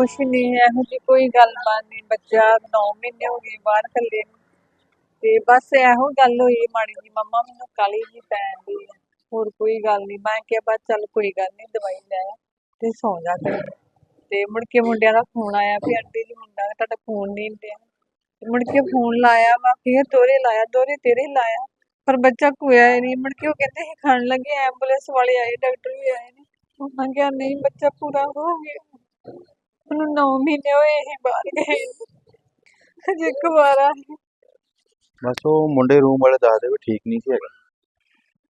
ਕੁਛ ਨਹੀਂ ਇਹੋ ਜਿਹੀ ਕੋਈ ਗੱਲਬਾਤ ਨਹੀਂ ਬੱਚਾ 9 ਮਹੀਨੇ ਹੋ ਗਏ ਬਾਹਰ ਕੱਲੇ ਨੂੰ। ਤੇ ਬਸ ਇਹੋ ਗੱਲ ਹੋਈ ਮਾੜੀ ਜੀ ਮੰਮਾ ਮੈਨੂੰ ਕਾਲੀ ਜੀ ਪੈਣ ਹੋਰ ਕੋਈ ਗੱਲ ਨਹੀਂ ਮੈਂ ਕਿਹਾ ਬਸ ਚੱਲ ਕੋਈ ਗੱਲ ਨਹੀਂ ਦਵਾਈ ਲੈ ਤੇ ਸੌਂ ਜਾ ਕਰ ਤੇ ਮੁੜ ਕੇ ਮੁੰਡਿਆਂ ਦਾ ਫੋਨ ਆਇਆ ਵੀ, ਆਂਟੀ ਜੀ ਮੁੰਡਾ ਤੁਹਾਡਾ ਫੋਨ ਨਹੀਂ ਪਿਆ ਤੇ ਮੁੜ ਕੇ ਫੋਨ ਲਾਇਆ ਮੈਂ ਫਿਰ ਦੋਰੇ ਲਾਇਆ ਦੋਰੇ ਤੇਰੇ ਲਾਇਆ। ਪਰ ਬੱਚਾ ਕੋਇਆ ਹੀ ਨਹੀਂ ਮੁੜ ਕੇ ਉਹ ਕਹਿੰਦੇ ਸੀ, ਖਾਣ ਲੱਗੇ ਐਂਬੂਲੈਂਸ ਵਾਲੇ ਆਏ, ਡਾਕਟਰ ਵੀ ਆਏ ਨੇ। ਉਹਨਾਂ ਕਿਹਾ ਨਹੀਂ, ਬੱਚਾ ਪੂਰਾ ਹੋ ਗਿਆ। ਉਹਨੂੰ 9 ਮਹੀਨੇ ਹੋਏ ਇਹ ਬਾਹਰ ਗਏ। ਹਜੇ ਇੱਕ ਵਾਰ ਬਸ ਉਹ ਮੁੰਡੇ ਰੂਮ ਵਾਲੇ ਦੱਸਦੇ ਵੀ ਠੀਕ ਨਹੀਂ ਸੀ ਹੈਗਾ।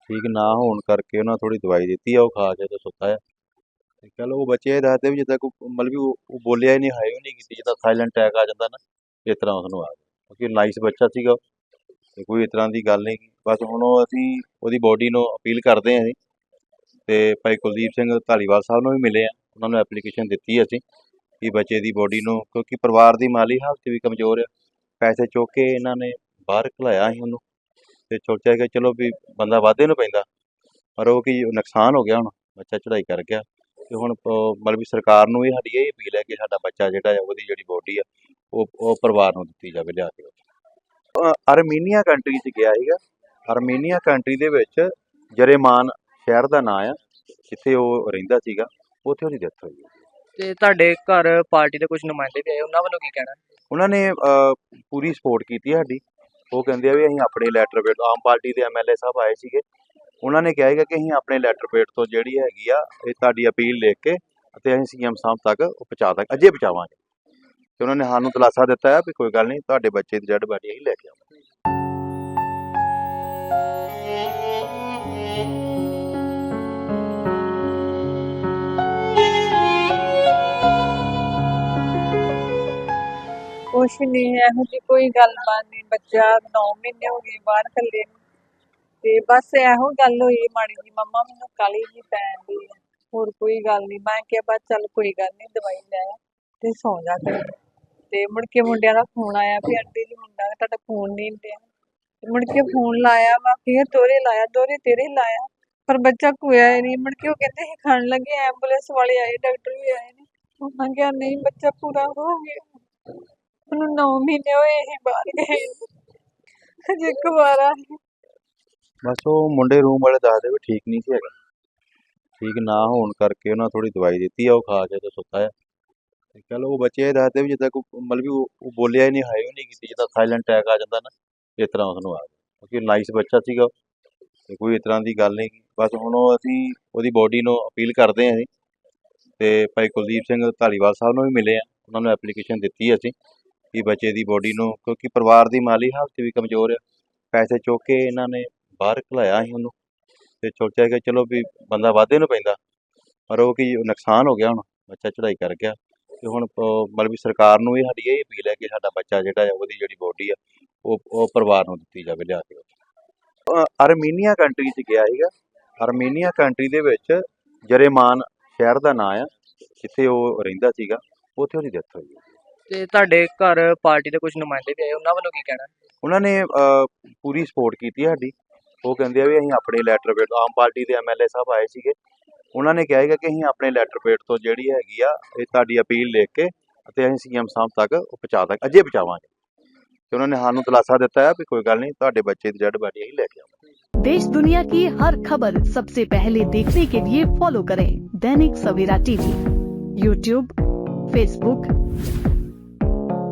ਠੀਕ ਨਾ ਹੋਣ ਕਰਕੇ ਉਹਨਾਂ ਥੋੜੀ ਦਵਾਈ ਦਿੱਤੀ ਆ, ਉਹ ਖਾ ਕੇ ਤੇ ਸੁੱਤਾ ਆ। ਤੇ ਚਲੋ ਉਹ ਬੱਚੇ ਇਹ ਦੱਸਦੇ ਵੀ ਜਿੱਦਾਂ ਕੋਈ ਮਤਲਬ ਵੀ ਉਹ ਉਹ ਬੋਲਿਆ ਹੀ ਨਹੀਂ ਹਾਈ ਵੀ ਨਹੀਂ ਕੀਤੀ, ਜਿੱਦਾਂ ਸਾਇਲੈਂਟ ਅਟੈਕ ਆ ਜਾਂਦਾ ਨਾ, ਇਸ ਤਰ੍ਹਾਂ ਉਸਨੂੰ ਆ ਗਿਆ। ਕਿਉਂਕਿ ਨਾਈਸ ਬੱਚਾ ਸੀਗਾ ਤੇ ਕੋਈ ਇਸ ਤਰ੍ਹਾਂ ਦੀ ਗੱਲ ਨਹੀਂ ਬਸ ਹੁਣ ਉਹ ਅਸੀਂ ਉਹਦੀ ਬੋਡੀ ਨੂੰ ਅਪੀਲ ਕਰਦੇ ਹਾਂ ਅਸੀਂ ਤੇ ਭਾਈ ਕੁਲਦੀਪ ਸਿੰਘ ਧਾਲੀਵਾਲ ਸਾਹਿਬ ਨੂੰ ਵੀ ਮਿਲੇ ਆ। ਉਹਨਾਂ ਨੂੰ ਐਪਲੀਕੇਸ਼ਨ ਦਿੱਤੀ ਅਸੀਂ। ਕਿ ਬੱਚੇ ਦੀ ਬੋਡੀ ਨੂੰ, ਕਿਉਂਕਿ ਪਰਿਵਾਰ ਦੀ ਮਾਲੀ ਹਾਲਤ ਵੀ ਕਮਜ਼ੋਰ ਆ। ਪੈਸੇ ਚੁੱਕ ਕੇ ਇਹਨਾਂ ਨੇ ਬਾਹਰ ਘਲਾਇਆ ਸੀ ਉਹਨੂੰ। ਤੇ ਸੋਚਿਆ ਕਿ ਚਲੋ ਵੀ ਬੰਦਾ ਵਾਧੇ ਨੂੰ ਪੈਂਦਾ। ਪਰ ਉਹ ਕੀ ਨੁਕਸਾਨ ਹੋ ਗਿਆ ਹੁਣ, ਬੱਚਾ ਚੜਾਈ ਕਰ ਗਿਆ। ਤੇ ਹੁਣ ਮਤਲਬ ਵੀ ਸਰਕਾਰ ਨੂੰ ਇਹ ਸਾਡੀ ਇਹ ਅਪੀਲ ਹੈ ਕਿ ਸਾਡਾ ਬੱਚਾ ਜਿਹੜਾ ਹੈ ਉਹਦੀ ਜਿਹੜੀ ਬੋਡੀ ਆ, ਉਹ ਉਹ ਪਰਿਵਾਰ ਨੂੰ ਦਿੱਤੀ ਜਾਵੇ, ਲਿਆ ਕੇ ਆਰਮੀਨੀਆ ਕੰਟਰੀ 'ਚ ਗਿਆ ਸੀਗਾ। ਅਰਮੀਨੀਆ ਕੰਟਰੀ ਦੇ ਵਿੱਚ ਜਰੇਮਾਨ ਸ਼ਹਿਰ ਦਾ ਨਾਂ ਆ। ਜਿੱਥੇ ਉਹ ਰਹਿੰਦਾ ਸੀਗਾ, ਉੱਥੇ ਉਹਦੀ ਡੈਥ ਹੋਈ ਤੇ ਤੁਹਾਡੇ ਘਰ ਪਾਰਟੀ ਦੇ ਕੁਝ ਨੁਮਾਇੰਦੇ ਵੀ ਆਏ ਉਹਨਾਂ ਵੱਲੋਂ ਕੀ ਕਹਿਣਾ? ਉਹਨਾਂ ਨੇ ਅ, ਪੂਰੀ ਸਪੋਰਟ ਕੀਤੀ ਹੈ ਸਾਡੀ। ਉਹ ਕਹਿੰਦੇ ਆ ਵੀ ਅਸੀਂ ਆਪਣੇ ਲੈਟਰ ਪੇਡ ਆਮ ਪਾਰਟੀ ਦੇ ਐਮਐਲਏ ਸਾਹਿਬ ਆਏ ਸੀਗੇ। ਉਹਨਾਂ ਨੇ ਕਿਹਾ ਹੈਗਾ ਕਿ ਅਸੀਂ ਆਪਣੇ ਲੈਟਰ ਪੇਡ ਤੋਂ ਜਿਹੜੀ ਹੈਗੀ ਆ ਇਹ ਤੁਹਾਡੀ ਅਪੀਲ ਲਿਖ ਕੇ ਅਤੇ ਅਸੀਂ ਸੀਐਮ ਸਾਹਿਬ ਤੱਕ ਉਹ ਪਹੁੰਚਾ ਦਾਂਗੇ ਅੱਜੇ ਪਹੁੰਚਾਵਾਂਗੇ। ਤੇ ਉਹਨਾਂ ਨੇ ਸਾਨੂੰ ਦਿਲਾਸਾ ਦਿੱਤਾ ਹੈ ਵੀ ਕੋਈ ਗੱਲ ਨਹੀਂ ਤੁਹਾਡੇ ਬੱਚੇ ਦੀ ਡੈਡ ਬਾਡੀ ਅਸੀਂ ਲੈ ਕੇ ਆਵਾਂਗੇ। ਕੁਛ ਨਹੀਂ ਇਹੋ ਜਿਹੀ ਕੋਈ ਗੱਲਬਾਤ ਨਹੀਂ ਬੱਚਾ 9 ਮਹੀਨੇ ਹੋ ਗਏ ਬਾਹਰ ਕੱਲੇ ਨੂੰ। ਤੇ ਬਸ ਇਹੋ ਗੱਲ ਹੋਈ ਮਾੜੀ ਜੀ ਮੰਮਾ ਮੈਨੂੰ ਕਾਲੀ ਜੀ ਪੈਣ ਹੈ ਹੋਰ ਕੋਈ ਗੱਲ ਨਹੀਂ ਮੈਂ ਕਿਹਾ ਬਸ ਚੱਲ ਕੋਈ ਗੱਲ ਨਹੀਂ ਦਵਾਈ ਲੈ ਤੇ ਸੌਂ ਜਾ ਕਰ ਤੇ ਮੁੜ ਕੇ ਮੁੰਡਿਆਂ ਦਾ ਫੋਨ ਆਇਆ ਵੀ ਆਂਟੀ ਜੀ, ਮੁੰਡਾ ਤੁਹਾਡਾ ਫੋਨ ਨਹੀਂ ਪਿਆ ਤੇ ਮੁੜ ਕੇ ਫੋਨ ਲਾਇਆ ਮੈਂ ਫਿਰ ਦੋਰੇ ਲਾਇਆ ਦੋਰੇ ਤੇਰੇ ਲਾਇਆ। ਪਰ ਬੱਚਾ ਕੋਇਆ ਹੀ ਨਹੀਂ। ਮੁੜ ਕੇ ਉਹ ਕਹਿੰਦੇ ਸੀ, ਖਾਣ ਲੱਗੇ, ਐਂਬੂਲੈਂਸ ਵਾਲੇ ਆਏ, ਡਾਕਟਰ ਵੀ ਆਏ ਨੇ। ਉਹਨਾਂ ਕਿਹਾ ਨਹੀਂ, ਬੱਚਾ ਪੂਰਾ ਹੋ ਗਿਆ। ਉਹਨੂੰ 9 ਮਹੀਨੇ ਹੋਏ ਇਹ ਬਾਹਰ ਗਏ। ਹਜੇ ਇੱਕ ਵਾਰ ਬਸ ਉਹ ਮੁੰਡੇ ਰੂਮ ਵਾਲੇ ਦੱਸਦੇ ਵੀ ਠੀਕ ਨਹੀਂ ਸੀ ਹੈਗਾ। ਠੀਕ ਨਾ ਹੋਣ ਕਰਕੇ ਉਹਨਾਂ ਥੋੜੀ ਦਵਾਈ ਦਿੱਤੀ ਆ, ਉਹ ਖਾ ਕੇ ਤੇ ਸੁੱਤਾ ਆ। ਤੇ ਚਲੋ ਉਹ ਬੱਚੇ ਦੱਸਦੇ ਵੀ ਜਿੱਦਾਂ ਕੋਈ ਮਤਲਬ ਵੀ ਉਹ ਬੋਲਿਆ ਹੀ ਨਹੀਂ ਹਾਈ ਨਹੀਂ ਕੀਤੀ, ਜਿੱਦਾਂ ਸਾਇਲੈਂਟ ਅਟੈਕ ਆ ਜਾਂਦਾ ਨਾ, ਇਸ ਤਰ੍ਹਾਂ ਉਸਨੂੰ ਆ ਗਿਆ। ਕਿਉਂਕਿ ਨਾਈਸ ਬੱਚਾ ਸੀਗਾ ਤੇ ਕੋਈ ਇਸ ਤਰ੍ਹਾਂ ਦੀ ਗੱਲ ਨਹੀਂ ਬਸ ਹੁਣ ਉਹ ਅਸੀਂ ਉਹਦੀ ਬੋਡੀ ਨੂੰ ਅਪੀਲ ਕਰਦੇ ਹਾਂ ਅਸੀਂ ਤੇ ਭਾਈ ਕੁਲਦੀਪ ਸਿੰਘ ਧਾਲੀਵਾਲ ਸਾਹਿਬ ਨੂੰ ਵੀ ਮਿਲੇ ਆ। ਉਹਨਾਂ ਨੂੰ ਐਪਲੀਕੇਸ਼ਨ ਦਿੱਤੀ ਅਸੀਂ। ਵੀ ਬੱਚੇ ਦੀ ਬੋਡੀ ਨੂੰ ਕਿਉਂਕਿ ਪਰਿਵਾਰ ਦੀ ਮਾਲੀ ਹਾਲਤ ਵੀ ਕਮਜ਼ੋਰ ਆ। ਪੈਸੇ ਚੁੱਕ ਕੇ ਇਹਨਾਂ ਨੇ ਬਾਹਰ ਘਲਾਇਆ ਸੀ ਉਹਨੂੰ। ਤੇ ਸੋਚਿਆ ਕਿ ਚਲੋ ਵੀ ਬੰਦਾ ਵਾਧੇ ਨੂੰ ਪੈਂਦਾ। ਪਰ ਉਹ ਕੀ ਨੁਕਸਾਨ ਹੋ ਗਿਆ ਹੁਣ ਬੱਚਾ ਚੜਾਈ ਕਰ ਗਿਆ। ਤੇ ਹੁਣ ਮਤਲਬ ਵੀ ਸਰਕਾਰ ਨੂੰ ਇਹ ਸਾਡੀ ਇਹ ਅਪੀਲ ਹੈ ਕਿ ਸਾਡਾ ਬੱਚਾ ਜਿਹੜਾ ਹੈ ਉਹਦੀ ਜਿਹੜੀ ਬੋਡੀ ਆ ਉਹ ਉਹ ਪਰਿਵਾਰ ਨੂੰ ਦਿੱਤੀ ਜਾਵੇ ਲਿਆ ਕੇ ਅ, ਅਰਮੀਨੀਆ ਕੰਟਰੀ 'ਚ ਗਿਆ ਸੀਗਾ। ਅਰਮੀਨੀਆ ਕੰਟਰੀ ਦੇ ਵਿੱਚ ਜਰੇਮਾਨ ਸ਼ਹਿਰ ਦਾ ਨਾਂ ਆ। ਜਿੱਥੇ ਉਹ ਰਹਿੰਦਾ ਸੀਗਾ ਉੱਥੇ ਉਹਦੀ ਡੈਥ ਹੋਈ ਤੇ ਤੁਹਾਡੇ ਘਰ ਪਾਰਟੀ ਦੇ ਕੁਝ ਨੁਮਾਇੰਦੇ ਵੀ ਆਏ ਉਹਨਾਂ ਵੱਲੋਂ ਕੀ ਕਹਿਣਾ ਉਹਨਾਂ ਨੇ ਅ, ਪੂਰੀ ਸਪੋਰਟ ਕੀਤੀ ਹੈ ਸਾਡੀ ਉਹ ਕਹਿੰਦੇ ਆ ਵੀ ਅਸੀਂ ਆਪਣੇ ਲੈਟਰ ਪੇਡ ਆਮ ਪਾਰਟੀ ਦੇ ਐਮਐਲਏ ਸਾਹਿਬ ਆਏ ਸੀਗੇ ਉਹਨਾਂ ਨੇ ਕਿਹਾ ਹੈਗਾ ਕਿ ਅਸੀਂ ਆਪਣੇ ਲੈਟਰ ਪੇਡ ਤੋਂ ਜਿਹੜੀ ਹੈਗੀ ਆ ਇਹ ਤੁਹਾਡੀ ਅਪੀਲ ਲਿਖ ਕੇ ਅਤੇ ਅਸੀਂ ਸੀਐਮ ਸਾਹਿਬ ਤੱਕ ਉਹ ਪਹੁੰਚਾ ਦਾਂਗੇ ਅੱਜੇ ਪਹੁੰਚਾਵਾਂਗੇ ਤੇ ਉਹਨਾਂ ਨੇ ਸਾਨੂੰ ਦਿਲਾਸਾ ਦਿੱਤਾ ਹੈ ਵੀ ਕੋਈ ਗੱਲ ਨਹੀਂ ਤੁਹਾਡੇ ਬੱਚੇ ਦੀ ਡੈਡ ਬਾਡੀ ਅਸੀਂ ਲੈ ਕੇ ਆਵਾਂਗੇ देश दुनिया की हर खबर सबसे पहले देखने के लिए फॉलो करें Dainik Savera TV YouTube Facebook